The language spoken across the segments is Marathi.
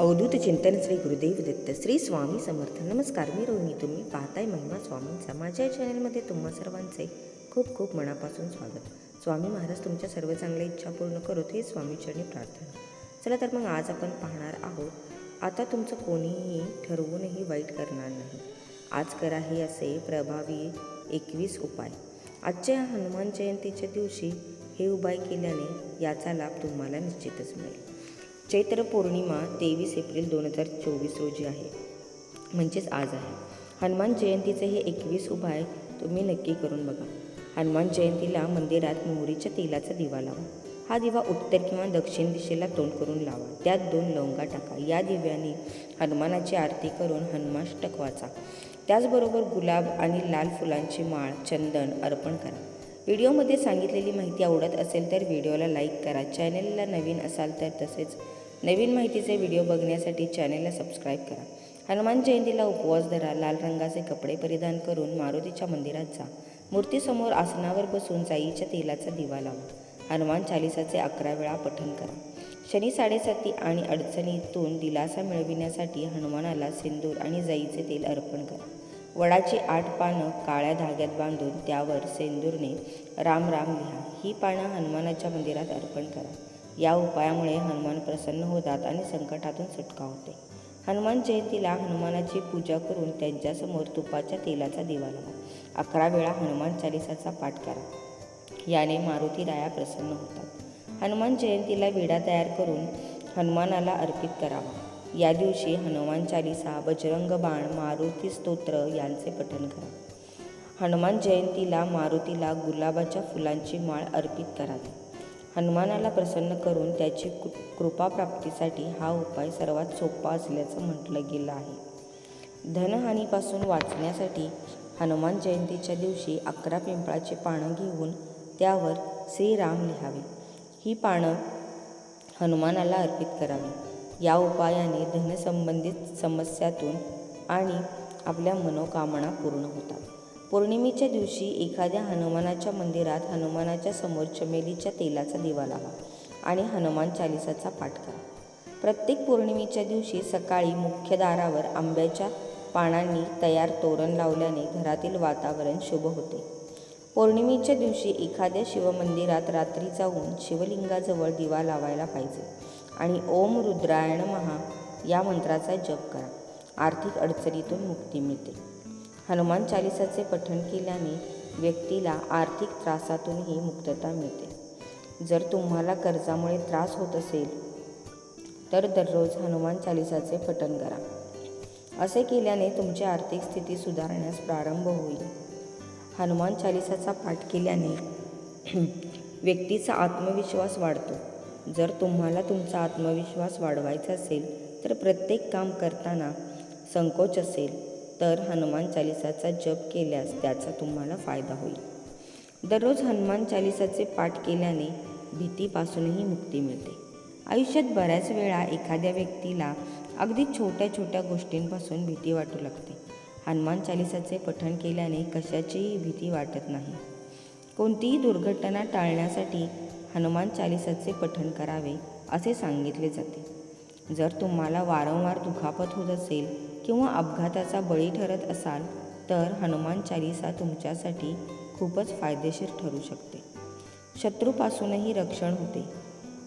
अवधूत चिंतन श्री गुरुदेव दत्त श्री स्वामी समर्थ. नमस्कार मी रोहिणी. तुम्ही पाहताय महिमा स्वामींचा माझ्या या चॅनलमध्ये तुम्हा सर्वांचे खूप खूप मनापासून स्वागत. स्वामी महाराज तुमच्या सर्व चांगल्या इच्छा पूर्ण करोत हे स्वामीचरणी प्रार्थना. चला तर मग आज आपण पाहणार आहोत आता तुमचं कोणीही ठरवूनही वाईट करणार नाही. आज करा हे असे प्रभावी एकवीस उपाय. आजच्या हनुमान जयंतीच्या दिवशी हे उपाय केल्याने याचा लाभ तुम्हाला निश्चितच मिळेल. चैत्र पौर्णिमा तेवीस एप्रिल दोन हजार चोवीस रोजी आहे. म्हणजेच आज आहे. हनुमान जयंतीचं हे एकवीस उपाय तुम्ही नक्की करून बघा. हनुमान जयंतीला मंदिरात मोहरीच्या तेलाचा दिवा लावा. हा दिवा उत्तर किंवा दक्षिण दिशेला तोंड करून लावा. त्यात दोन लवंगा टाका. या दिव्याने हनुमानाची आरती करून हनुमाष्टक वाचा. त्याचबरोबर गुलाब आणि लाल फुलांची माळ चंदन अर्पण करा. व्हिडिओमध्ये सांगितलेली माहिती आवडत असेल तर व्हिडिओला लाईक करा. चॅनलला नवीन असाल तर तसेच नवीन माहितीचे व्हिडिओ बघण्यासाठी चॅनेलला सबस्क्राईब करा. हनुमान जयंतीला उपवास धरा लाल रंगाचे कपडे परिधान करून मारुतीच्या मंदिरात जा. मूर्तीसमोर आसनावर बसून जाईच्या तेलाचा दिवा लावा. हनुमान चालिसाचे अकरा वेळा पठण करा. शनी साडेसाती आणि अडचणीतून दिलासा मिळविण्यासाठी हनुमानाला सिंदूर आणि जाईचे तेल अर्पण करा. वडाची आठ पानं काळ्या धाग्यात बांधून त्यावर सेंदूरने राम राम लिहा. ही पानं हनुमानाच्या मंदिरात अर्पण करा. या उपायामुळे हनुमान प्रसन्न होतात आणि संकटातून सुटका होते. हनुमान जयंतीला हनुमानाची पूजा करून त्यांच्यासमोर तुपाच्या तेलाचा दिवा लावा. अकरा वेळा हनुमान चालिसाचा पाठ करा. याने मारुती राया प्रसन्न होतात. हनुमान जयंतीला विडा तयार करून हनुमानाला अर्पित करावा. या दिवशी हनुमान चालिसा बजरंग बाण मारुती स्तोत्र यांचे पठण करा. हनुमान जयंतीला मारुतीला गुलाबाच्या फुलांची माळ अर्पित करावी हनुमानाला प्रसन्न करून त्याची कृ कृपाप्राप्तीसाठी हा उपाय सर्वात सोपा असल्याचं म्हटलं गेलं आहे. धनहानीपासून वाचण्यासाठी हनुमान जयंतीच्या दिवशी अकरा पिंपळाची पानं घेऊन त्यावर श्रीराम लिहावे. ही पानं हनुमानाला अर्पित करावी. या उपायाने धनसंबंधित समस्यातून आणि आपल्या मनोकामना पूर्ण होतात. पौर्णिमेच्या दिवशी एखाद्या हनुमानाच्या मंदिरात हनुमानाच्या समोर चमेलीच्या तेलाचा दिवा लावा आणि हनुमान चालिसाचा पाठ करा. प्रत्येक पौर्णिमेच्या दिवशी सकाळी मुख्य दारावर आंब्याच्या पानांनी तयार तोरण लावल्याने घरातील वातावरण शुभ होते. पौर्णिमेच्या दिवशी एखाद्या शिवमंदिरात रात्री जाऊन शिवलिंगाजवळ दिवा लावायला पाहिजे आणि ओम रुद्रायण महा या मंत्राचा जप करा. आर्थिक अडचणीतून मुक्ती मिळते. हनुमान चालिसाचे पठण केल्याने व्यक्तीला आर्थिक त्रासातूनही मुक्तता मिळते. जर तुम्हाला कर्जामुळे त्रास होत असेल तर दररोज हनुमान चालिसाचे पठण करा. असे केल्याने तुमची आर्थिक स्थिती सुधारण्यास प्रारंभ होईल. हनुमान चालिसाचा पाठ केल्याने व्यक्तीचा आत्मविश्वास वाढतो. जर तुम्हाला तुमचा आत्मविश्वास वाढवायचा असेल तर प्रत्येक काम करताना संकोच असेल. तर हनुमान चालिसाचा जप केल्यास त्याचा तुम्हाला फायदा होईल. दररोज हनुमान चालिसाचे पाठ केल्याने भीतीपासूनही मुक्ती मिळते. आयुष्यात बऱ्याच वेळा एखाद्या व्यक्तीला अगदी छोट्या छोट्या गोष्टींपासून भीती वाटू लागते. हनुमान चालिसाचे पठण केल्याने कशाचीही भीती वाटत नाही. कोणतीही दुर्घटना टाळण्यासाठी हनुमान चालिसाचे पठण करावे असे सांगितले जाते. जर तुम्हाला वारंवार दुखापत होत असेल किंवा अपघाताचा बळी ठरत असाल तर हनुमान चालिसा तुमच्यासाठी खूपच फायदेशीर ठरू शकते. शत्रूपासूनही रक्षण होते.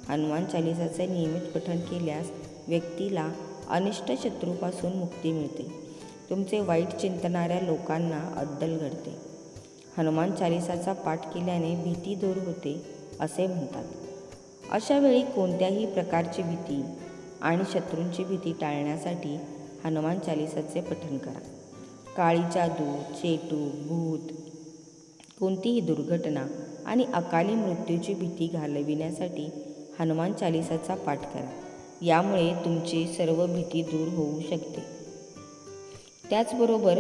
हनुमान चालिसाचे नियमित पठण केल्यास व्यक्तीला अनिष्ट शत्रूपासून मुक्ती मिळते. तुमचे वाईट चिंतणाऱ्या लोकांना अद्दल घडते. हनुमान चालिसाचा पाठ केल्याने भीती दूर होते असे म्हणतात. अशा वेळी कोणत्याही प्रकारची भीती आणि शत्रूंची भीती टाळण्यासाठी हनुमान चालिसाचे पठण करा. काळी जादू चेटू भूत कोणतीही दुर्घटना आणि अकाली मृत्यूची भीती घालविण्यासाठी हनुमान चालिसाचा पाठ करा. यामुळे तुमची सर्व भीती दूर होऊ शकते. त्याचबरोबर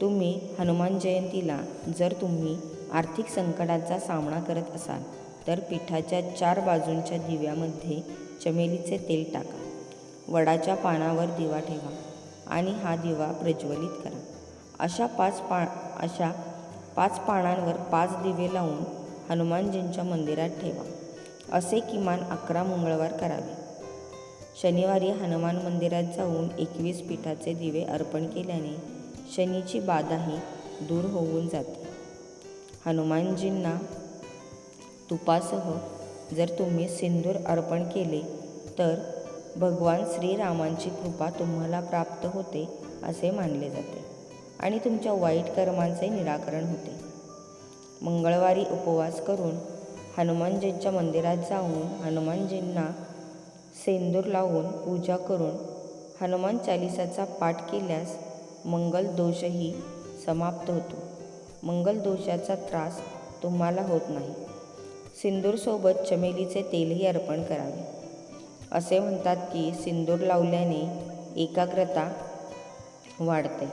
तुम्ही हनुमान जयंतीला जर तुम्ही आर्थिक संकटाचा सामना करत असाल तर पिठाच्या चार बाजूंच्या दिव्यामध्ये चमेलीचे तेल टाका. वडाच्या पानावर दिवा ठेवा आणि हा दिवा प्रज्वलित करा. अशा पाच पा अशा पाच पानांवर पाच दिवे लावून हनुमानजींच्या मंदिरात ठेवा. असे किमान अकरा मंगळवार करावे. शनिवारी हनुमान मंदिरात जाऊन एकवीस पिठाचे दिवे अर्पण केल्याने शनीची बाधाही दूर होऊन जाते. हनुमानजींना तुपासह जर तुम्ही सिंदूर अर्पण केले तर भगवान श्रीरामांची कृपा तुम्हाला प्राप्त होते असे मानले जाते. आणि तुमच्या वाईट कर्मांचे निराकरण होते. मंगळवारी उपवास करून हनुमानजींच्या मंदिरात जाऊन हनुमानजींना सेंदूर लावून पूजा करून हनुमान चालिसाचा पाठ केल्यास मंगल दोषही समाप्त होतो. मंगल दोषाचा त्रास तुम्हाला होत नाही. सिंदूरसोबत चमेलीचे तेलही अर्पण करावे. असे म्हणतात की सिंदूर लावल्याने एकाग्रता वाढते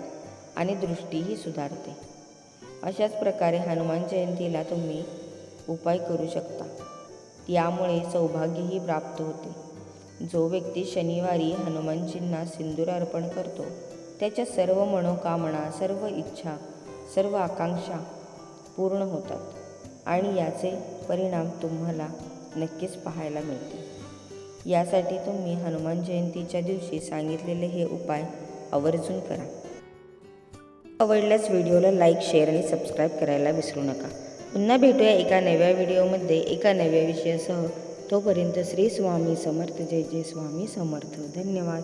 आणि दृष्टीही सुधारते. अशाच प्रकारे हनुमान जयंतीला तुम्ही उपाय करू शकता. यामुळे सौभाग्यही प्राप्त होते. जो व्यक्ती शनिवारी हनुमानजींना सिंदूर अर्पण करतो त्याच्या सर्व मनोकामना सर्व इच्छा सर्व आकांक्षा पूर्ण होतात आणि याचे परिणाम तुम्हाला नक्कीच पाहायला मिळतील. यासाठी तुम्ही हनुमान जयंतीच्या दिवशी सांगितलेले हे उपाय आवर्जून करा. आवडल्यास व्हिडिओला लाईक शेअर आणि सबस्क्राईब करायला विसरू नका. पुन्हा भेटूया एका नव्या व्हिडिओमध्ये. एका नव्या विषयासह तोपर्यंत श्री स्वामी समर्थ. जय जय स्वामी समर्थ. धन्यवाद.